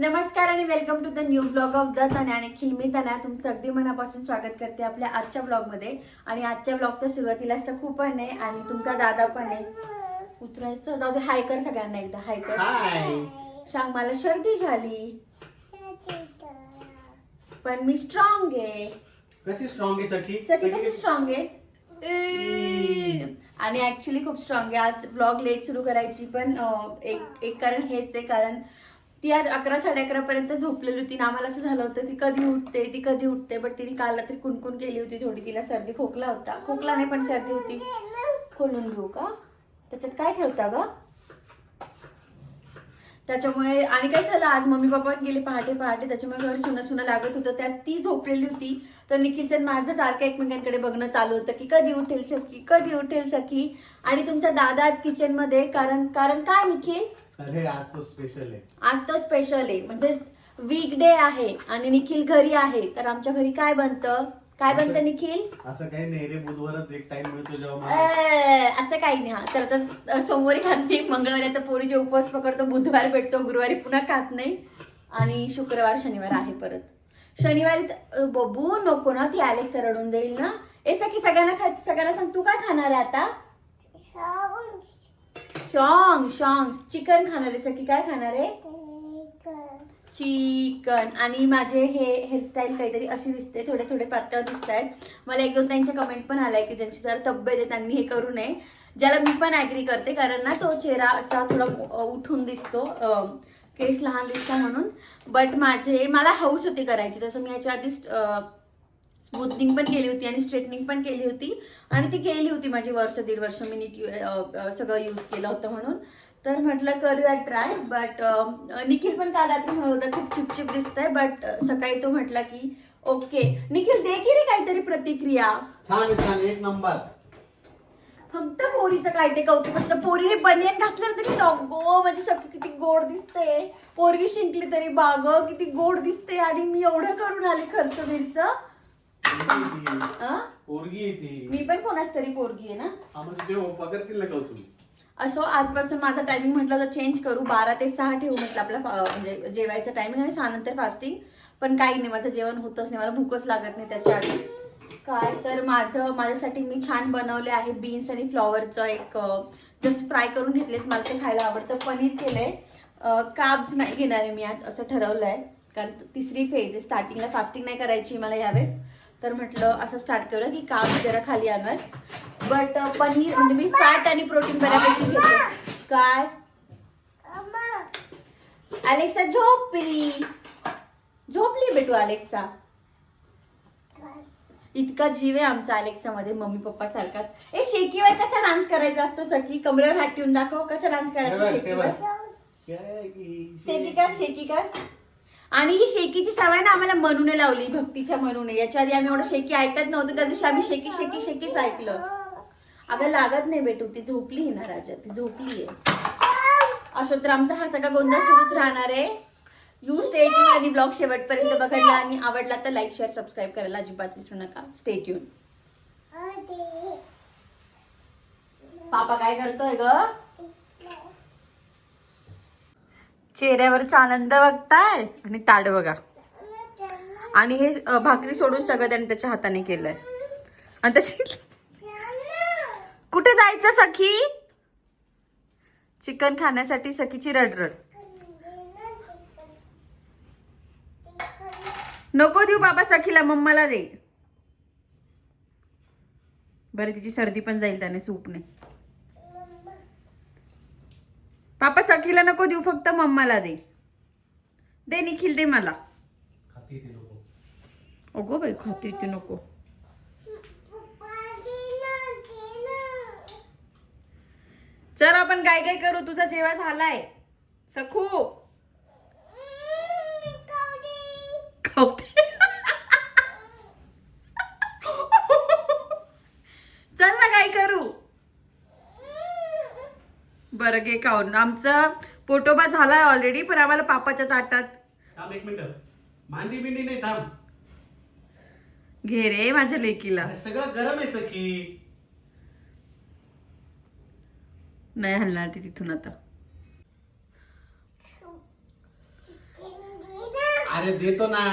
नमस्कार आणि welcome to the new blog of the Tanya आणि खिलमी तन्या तुमचं अगदी मनापासून स्वागत करते आपल्या आजच्या ब्लॉगमध्ये आणि आजच्या ब्लॉगच्या सुरुवातीला सखू पण आहे आणि तुमचा दादा पण आहे. उतरायचं? जाऊ दे हाय कर सगळ्यांना एकदा. हाय कर. सांग मला सर्दी झाली. पण मी स्ट्रॉंग आहे. कशी स्ट्रॉंग आहे सखी? सखी कशी स्ट्रॉंग आहे. आणि ऍक्च्युली खूप स्ट्रॉंग आहे. आज व्लॉग लेट सुरू करायची पण एक एक कारण हेच आहे. कारण ती आज अकरा साडे अकरा पर्यंत झोपलेली होती. ना आम्हाला असं झालं होतं ती कधी उठते ती कधी उठते बट तिने काल रात्री कुणकुण केली होती थोडी. तिला सर्दी खोकला होता. खोकला नाही पण सर्दी होती. खोलून घेऊ का? त्याच्यात काय ठेवता ग? त्याच्यामुळे आणि काय झालं? आज मम्मी पप्पा पण गेले पहाटे पहाटे. त्याच्यामुळे घर सुना सुना लागत होतं. त्यात ती झोपलेली होती. तर निखिलचं माझं सारखं एकमेकांकडे बघणं चालू होतं की कधी उठेल सखी कधी उठेल सखी. आणि तुमचा दादा आज किचनमध्ये. कारण कारण काय निखिल? अरे आज तो स्पेशल आहे. आज तर स्पेशल आहे. म्हणजे वीक डे आहे आणि निखिल घरी आहे. तर आमच्या घरी काय बनतं? काय बनतं निखिल? असं काही नाही रे बुधवारच एक टाइम मिळतो जेव्हा मला अं, असं काही नाही. हा तर आता सोमवारी खात नाही मंगळवारी आता पोरीचे उपवास पकडतो बुधवार भेटतो गुरुवारी पुन्हा खात नाही. आणि शुक्रवार शनिवार आहे परत. शनिवारी तर- बबू नको ना ती अलेक्स रडून देईल ना. ए सखी सगळ्यांना खा सगळ्यांना सांग तू काय खाणार आहे आता? शॉंग शॉंग. चिकन खाणार आहे सखी काय खाणार आहे? चिकन. आणि माझे हे हेअरस्टाईल काहीतरी अशी दिसते थोडे थोडे पातळ दिसत आहेत मला एक दोन त्यांचे कमेंट पण आलाय की ज्यांची जरा तब्येत आहे त्यांनी हे करू नये. ज्याला मी पण ॲग्री करते कारण ना तो चेहरा असा थोडा उठून दिसतो. केस लहान दिसतो म्हणून. बट माझे मला हौस होती करायची. तसं मी याच्या आधी स्मूथनिंग पण केली होती आणि स्ट्रेटनिंग पण केली होती. आणि ती केली होती माझी वर्ष दीड वर्ष मी नीट सगळं यूज केलं होतं म्हणून. तर म्हटलं करूया ट्राय बट निखिल पण काल रात्री म्हणत होता खूप चिपचिप दिसतंय बट सकाळी तो म्हटला की ओके निखिल दे की रे काहीतरी प्रतिक्रिया? छान छान एक नंबर. फक्त पोरीचं काय ते कौतुक असतं पोरीने बनियन घातलं तरी गो म्हणजे सगळी किती गोड दिसते पोरगी शिंकली तरी बाग किती गोड दिसते आणि मी एवढं करून आले खर्च बिरचं अं? पोरगी आहे ती. मी पण कोणाच तरी पोरगी आहे ना? हा ते का तुम्ही असो आजपासून माझा टायमिंग म्हटलं तर चेंज करू. बारा ते सहा ठेवू म्हटलं आपला म्हणजे जेवायचं टायमिंग आणि सहा नंतर फास्टिंग पण काही नाही माझं जेवण होतच नाही मला भूकच लागत नाही त्याच्या आधी काय तर माझं माझ्यासाठी मी छान बनवले आहे बीन्स आणि फ्लॉवरचं एक जस्ट फ्राय करून घेतलेत. मला ते खायला आवडतं. पनीर केलंय. काब्स नाही घेणार आहे मी आज असं ठरवलं आहे कारण तिसरी फेज आहे. स्टार्टिंगला फास्टिंग नाही करायची मला यावेळेस. तर म्हटलं असं स्टार्ट करूया की काब्स जरा खाली आणूयात. बट पनीर म्हणजे मी फॅट आणि प्रोटीन बऱ्यापैकी घेते. काय? अलेक्सा झोपली. झोपली बेटू अलेक्सा इतका जीव आहे आमचा अलेक्सा मध्ये मम्मी पप्पा सारखाच. ए शेकीवर कसा डान्स करायचा असतो सखी? कमरेवर हात ठेवून दाखव कसा डान्स करायचा शेकीवर शेकी कर शेकी कर. आणि ही शेकीची सवय ना आम्हाला मनूने लावली भक्तीच्या मनूने. याच्या आधी आम्ही एवढं शेकी ऐकत नव्हतो त्या दिवशी आम्ही शेकी शेकी शेकीच ऐकलं. अगं लागत नाही बेटू ती झोपली ना राजा ती झोपली आहे. असो तर आमचा हा सगळा गोंधळ सुरूच राहणार आहे. यू स्टेट आणि ब्लॉग शेवटपर्यंत बघायला आणि आवडला तर लाईक शेअर सबस्क्राईब करायला अजिबात विसरू नका. स्टेट येऊन पापा काय करतोय ग? चेहऱ्यावरचा आनंद बघताय? आणि ताड बघा. आणि हे भाकरी सोडून सगळं त्याने त्याच्या हाताने केलंय. आणि त्याची कुठे जायचं सखी? चिकन खाण्यासाठी सखीची रडरड. नको देऊ बाबा सखीला मम्माला दे. बरं तिची सर्दी पण जाईल त्याने सूपने. पापा सखीला नको देऊ फक्त मम्माला दे. दे निखिल दे मला. अगो बाई खाते ते नको. चल आपण काय काय करू? तुझा जेव्हा झालाय. सखू. खाऊते. चल ना काय करू बरं घे खाऊन. आमचा पोटोबा झालाय ऑलरेडी पण आम्हाला पापाच्या ताटात. थांब एक मिनिट. नाही थांब. घे रे माझ्या लेकीला. अरे सगळं गरम आहे सखी. नाही हलणार ती तिथून आता. अरे देतो ना.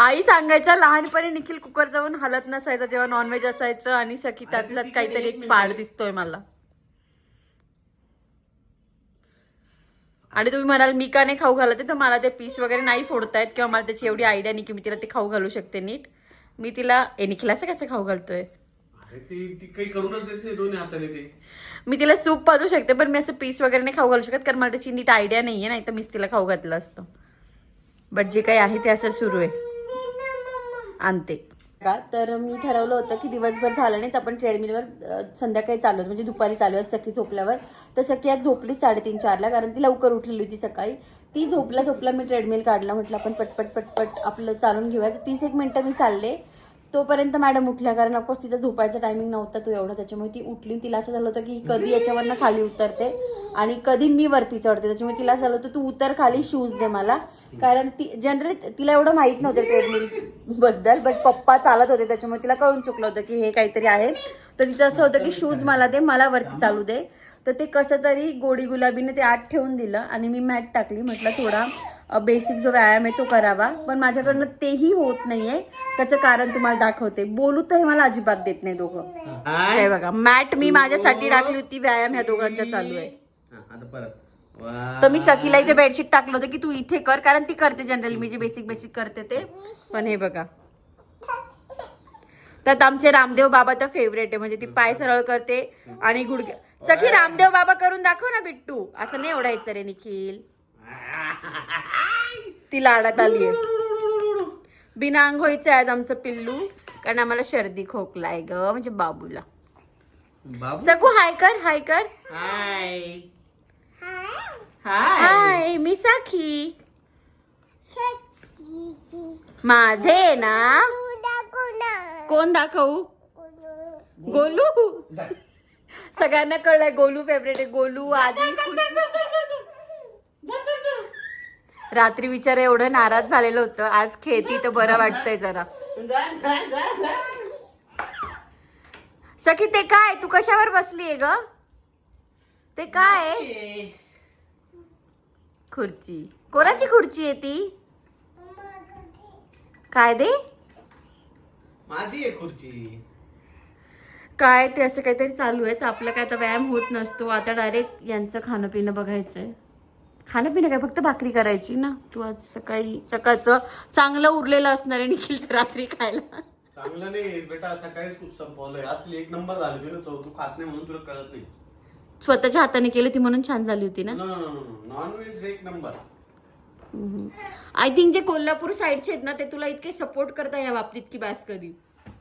आई सांगायच्या लहानपणी निखिल कुकर जाऊन हलत नसायचा जेव्हा नॉनव्हेज असायचं आणि सखी त्यातलाच काहीतरी एक. पाड दिसतोय मला. आणि तुम्ही म्हणाल मी का नाही खाऊ घालते तर मला ते पीस वगैरे नाही फोडतायत किंवा मला त्याची एवढी आयडिया नाही की मी तिला ते खाऊ घालू शकते नीट. मी तिला ए निखिल असं कसं खाऊ घालतोय? मी तिला सूप पाजू शकते पण मी असं पीस वगैरे नाही खाऊ घालू शकत कारण मला त्याची नीट आयडिया नाहीये नाही तर मीच तिला खाऊ घातलं असतं. बट जे काही आहे ते असं सुरू आहे. आणते. का? तर मी ठरवलं होतं की दिवसभर झालं नाही तर आपण ट्रेडमिलवर संध्याकाळी चालू म्हणजे दुपारी चालू आहेत सखी झोपल्यावर. तर सखी आज झोपली साडेतीन चारला कारण ती लवकर उठलेली होती सकाळी. ती झोपल्या झोपला मी ट्रेडमिल काढला म्हटलं आपण पटपट पटपट आपलं चालून घेऊया तर तीस एक मिनटं मी चालले. तोपर्यंत मॅडम उठल्या कारण ऑफकोर्स तिचा झोपायचा टायमिंग नव्हता तो एवढा. त्याच्यामुळे ती उठली. तिला असं झालं होतं की कधी याच्यावरनं खाली उतरते आणि कधी मी वरती चढते. त्याच्यामुळे तिला झालं होतं तू उतर खाली शूज दे मला. कारण ती जनरली तिला एवढं माहीत नव्हतं ट्रेडमिलबद्दल बट पप्पा चालत होते त्याच्यामुळे तिला कळून चुकलं होतं की हे काहीतरी आहे. तर तिचं असं होतं की शूज मला दे मला वरती चालू दे. तर ते कसं तरी गोडी गुलाबीने ते आत ठेवून दिलं आणि मी मॅट टाकली म्हटलं थोडा बेसिक जो व्यायाम आहे तो करावा. पण माझ्याकडनं तेही होत नाहीये. त्याचं कारण तुम्हाला दाखवते. बोलू तर हे मला अजिबात देत नाही दोघं. हे बघा मॅट मी माझ्यासाठी टाकली होती व्यायाम ह्या दोघांचा चालू आहे. आता परत. तर मी सखीला इथे बेडशीट टाकलं होतं की तू इथे कर कारण ती करते जनरली मी जे बेसिक बेसिक करते ते. पण हे बघा. त्यात आमचे रामदेव बाबा तर फेवरेट आहे. म्हणजे ती पाय सरळ करते आणि गुडघे सखी रामदेव बाबा करून दाखव ना बिट्टू. असं नाही ओढायचं रे निखिल. ती लाडात आली आहे. बिना आंघोळीचं आहे आज आमचं पिल्लू कारण आम्हाला सर्दी खोकला आहे ग म्हणजे बाबूला. बाबू? सकू हाय कर हाय कर. हाय हाय हाय मी साखी. माझे ना कोण दाखवू? गोलू. सगळ्यांना कळलंय गोलू फेवरेट आहे. गोलू आधी रात्री विचार एवढं नाराज झालेलं होतं. आज खेळती तर बरं वाटतंय जरा. सखी ते काय? तू कशावर बसलीये ग? ते काय? खुर्ची? कोणाची खुर्ची आहे ती? काय दे? माझी आहे खुर्ची. काय ते असं काहीतरी चालू आहे तर आपलं काय आता व्यायाम होत नसतो. आता डायरेक्ट यांचं खाणं पिणं बघायचंय. खाणं पिणं काय? फक्त भाकरी करायची ना? तू आज सकाळी सकाळचं चांगलं उरलेलं असणार आहे निखिलचं रात्री खायला. चांगलं नाही बेटा सकाळीच खूप संपवलंय. असली एक नंबर झाली. ना चव तू खात नाही म्हणून तुला कळत नाही. स्वतःच्या हाताने केली ती म्हणून छान झाली होती ना? नॉन व्हेज एक नंबर आय थिंक जे कोल्हापूर साईडचे आहेत ना ते तुला इतके सपोर्ट करता या बाबतीत की बॅस कधी.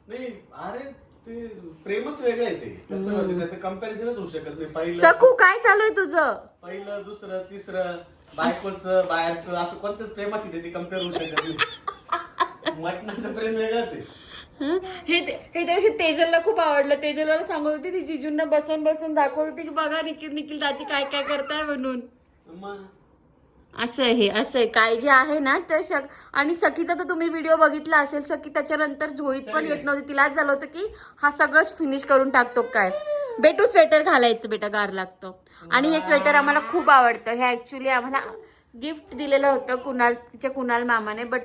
नाही अरे ते प्रेमच वेगळं आहे ते. त्याचं त्याचं कम्पॅरिझनच होऊ शकत नाही. पहिलं सकू काय चालू आहे तुझं? पहिलं दुसरं तिसरं बायकोचं बाहेरचं असं कोणत्याच प्रेमाची त्याची कंपेअर होऊ शकत नाही. मटणाचं प्रेम वेगळंच आहे. हं? हे दिवशी तेजलला खूप आवडलं. तेजलला सांगत होती ती जिजूंना बसून बसून दाखवत होती की बघा निखिल निखिल दाजी काय काय करताय म्हणून. असं आहे हे असं आहे. काय जे आहे ना ते शक आणि सखीचा तर तुम्ही व्हिडिओ बघितला असेल. सखी त्याच्यानंतर झोईत पण येत नव्हती. तिला आज झालं होतं की हा सगळंच फिनिश करून टाकतो काय? बेटू स्वेटर घालायचं बेटा गार लागतो. आणि हे स्वेटर आम्हाला खूप आवडतं. हे ऍक्च्युली आम्हाला गिफ्ट दिलेलं होतं कुणाल तिच्या कुणाल मामाने बट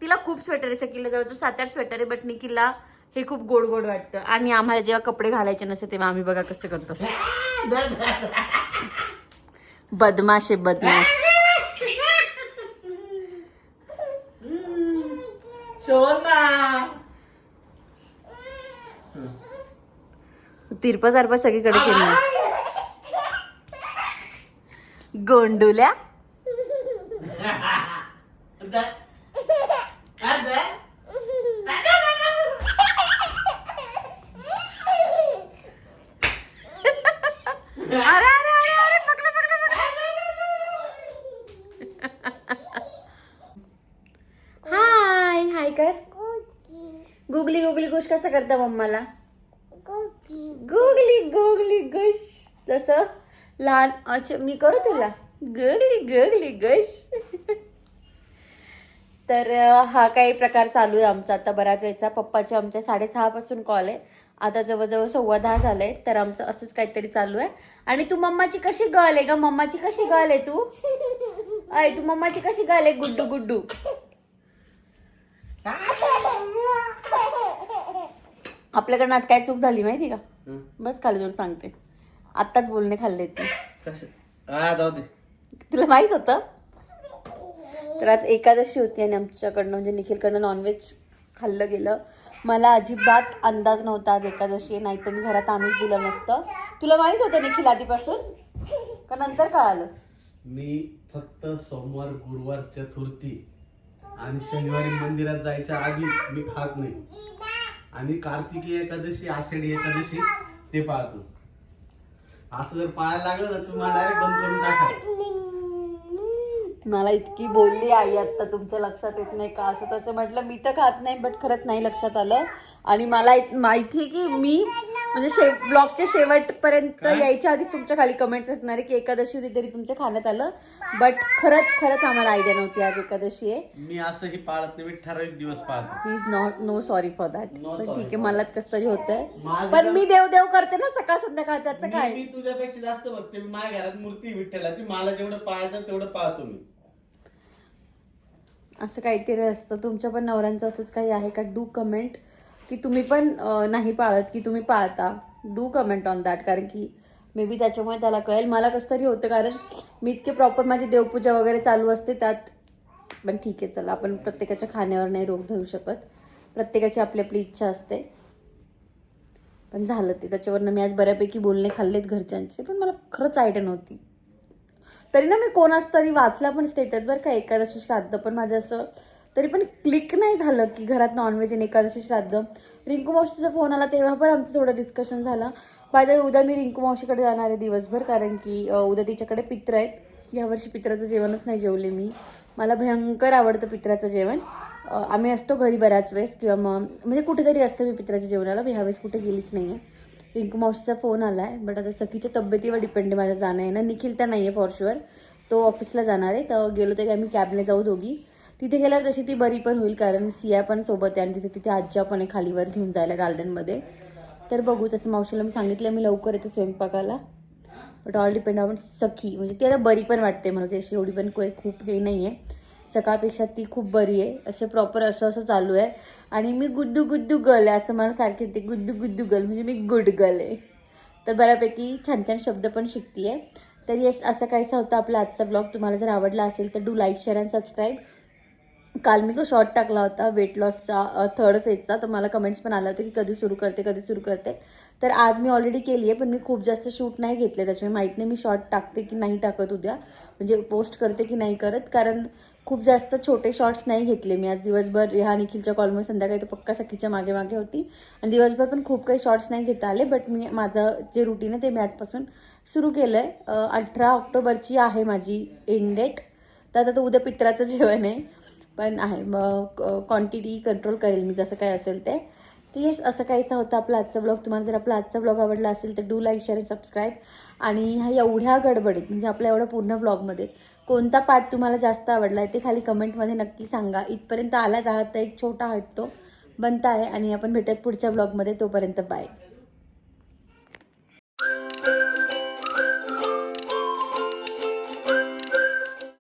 तिला खूप स्वेटर सखीला जवळ सात आठ स्वेटर आहे बट निखिलला हे खूप गोड गोड वाटतं. आणि आम्हाला जेव्हा कपडे घालायचे नसते तेव्हा आम्ही बघा कसं करतो. बदमाश आहे बदमाश. तिरपा तारपा सगळीकडे गोंडुल्या. गुगली गुगली गुश कसं करता मम्माला? गुगली गुगली गुश. तसं लहान अच्छा मी करू तुला. गुगली गुगली गुश. तर हा काही प्रकार चालू आहे आमचा. आता बऱ्याच वेळचा पप्पाचे आमच्या साडेसहा पासून कॉल आहे. आता जवळजवळ सव्वा दहा झालंय तर आमचं असंच काहीतरी चालू आहे. आणि तू मम्माची कशी गल आहे ग? मम्माची कशी गल आहे तू? अय तू मम्माची कशी गल आहे? गुड्डू गुड्डू. आपल्याकडनं आज काय चूक झाली माहिती का. बस खाली जाऊन सांगते. आत्ताच बोलणे खाल्ले ते तुला माहीत होतं? तर आज एकादशी होती आणि आमच्याकडनं म्हणजे निखिलकडनं नॉनव्हेज खाल्लं गेलं. मला अजिबात अंदाज नव्हता आज एकादशी नाही तर मी घरात आणूच दिलं नसतं. तुला माहीत होतं निखिल आधीपासून? का नंतर कळालं? मी फक्त सोमवार गुरुवार चतुर्थी आणि शनिवारी मंदिरात जायच्या आधी मी खात नाही. आणि कार्तिकी एकादशी आषाढी एकादशी ते पाहतो. असं जर पाळायला लागलं ना तुम्हाला डायरेक्ट बंद करून टाका मला इतकी बोलली आई आता तुमच्या लक्षात येत नाही का? असं तसं म्हटलं मी तर खात नाही बट खरंच नाही लक्षात आलं. आणि मला माहिती आहे की मी म्हणजे शे ब्लॉगच्या शेवटपर्यंत? यायच्या आधीच तुमच्या खाली कमेंट्स असणार आहे की एकादशी होती तरी तुमच्या खाण्यात आलं. बट खरंच खरंच आम्हाला आयडिया नव्हती आज एकादशी आहे. मी असंही पाळत नाही मी ठराविक दिवस पाळतो. He is not no sorry for that पण ठीक आहे मलाच कसं तरी होतंय. पण मी देव देव करते ना सकाळ संध्याकाळ त्याचं काय? मी तुझ्यापेक्षा जास्त बघते. मी माझ्या घरात मूर्ती विठ्ठलाची मला जेवढं पाळायचं तेवढं पाळतो मी. असं काहीतरी असतं. तुमच्या पण नवऱ्यांचं असंच काही आहे का? डू कमेंट की तुम्ही पण नाही पाळत की तुम्ही पाळता. डू कमेंट ऑन दॅट कारण की मे बी त्याच्यामुळे त्याला कळेल. मला कसं तरी होतं कारण मी इतके प्रॉपर माझी देवपूजा वगैरे चालू असते त्यात पण ठीक आहे चला. आपण प्रत्येकाच्या खाण्यावर नाही रोग धरू शकत. प्रत्येकाची आपली आपली इच्छा असते. पण झालं ते. त्याच्यावरनं मी आज बऱ्यापैकी बोलणे खाल्लेत घरच्यांचे पण मला खरंच आयडिया नव्हती. तरी ना मी कोणाच तरी वाचला पण स्टेटस बरं का एकादशी श्राद्ध. पण माझं असं तरी पण क्लिक नाही झालं की घरात नॉनव्हेज आणि एकादशी श्राद्ध. रिंकू मावशीचा फोन आला तेव्हा पण आमचं थोडं डिस्कशन झालं. पाहिजे उद्या मी रिंकू मावशीकडे जाणार आहे दिवसभर कारण की उद्या तिच्याकडे पित्र आहेत. यावर्षी पित्राचं जेवणच नाही जेवले मी. मला भयंकर आवडतं पित्राचं जेवण. आम्ही असतो घरी बऱ्याच वेळेस किंवा मग म्हणजे कुठेतरी असतं मी पित्राच्या जेवणाला मी ह्यावेळेस कुठे गेलीच नाही आहे रिंकू मावशीचा फोन आला आहे बट आता सखीच्या तब्येतीवर डिपेंड आहे माझं जाणं आहे ना. निखिल तर नाही आहे फॉर शुअर तो ऑफिसला जाणार आहे. तर गेलो तरी आम्ही कॅबने जाऊ दोघी. तिथे गेल्यावर तशी ती बरी पण होईल कारण सिया पण सोबत आहे आणि तिथे तिथे आज्जा पण आहे खालीवर घेऊन जायला गार्डनमध्ये तर बघू तसं मावशीला मी सांगितलं मी लवकर येते स्वयंपाकाला. बट ऑल डिपेंड ऑन सखी. म्हणजे ती आता बरी पण वाटते मला त्याची एवढी पण काही खूप हे नाही आहे सकाळपेक्षा ती खूप बरी आहे. असं प्रॉपर असं असं चालू आहे. आणि मी गुड्डू गुड्डू गर्ल आहे असं मला सारखे येते. गुड्डू गुड्डू गर्ल म्हणजे मी गुड गर्ल आहे. तर बऱ्यापैकी छान छान शब्द पण शिकते आहे तर येस असं काहीसा होता आपला आजचा ब्लॉग तुम्हाला जर आवडला असेल तर do like share and subscribe काल मी तो शॉर्ट टाकला होता वेट लॉसचा थर्ड फेजचा तर मला कमेंट्स पण आला होतं की कधी सुरू करते कधी सुरू करते. तर आज मी ऑलरेडी केली आहे पण मी खूप जास्त शूट नाही घेतले. त्याच्यामुळे माहीत नाही मी शॉर्ट टाकते की नाही टाकत उद्या. म्हणजे पोस्ट करते की नाही करत. कारण खूप जास्त छोटे शॉर्ट्स नाही घेतले मी. आज दिवसभर ह्या निखिलच्या कॉलमुळे संध्याकाळी तर पक्का सखीच्या मागे मागे होती. आणि दिवसभर पण खूप काही शॉर्ट्स नाही घेता आले बट मी माझं जे रुटीन आहे ते मी आजपासून सुरू केलं आहे अठरा ऑक्टोबरची आहे माझी एंड डेट तर आता तर उद्या पित्राचं जेवण आहे. पण आहे मग क्वांटिटी कंट्रोल करेल मी जसं काय असेल ते. तर येस असं काहीसा होतं आपला आजचा ब्लॉग तुम्हाला जर आपला आजचा ब्लॉग आवडला असेल तर डू लाईक शेअर सबस्क्राईब आणि ह्या एवढ्या गडबडीत म्हणजे आपल्या एवढ्या पूर्ण ब्लॉगमध्ये कोणता पार्ट तुम्हाला जास्त आवडला आहे ते खाली कमेंटमध्ये नक्की सांगा. इथपर्यंत आलाच आहात तर एक छोटा हटतो. बनता आहे आणि आपण भेटत पुढच्या ब्लॉगमध्ये तोपर्यंत बाय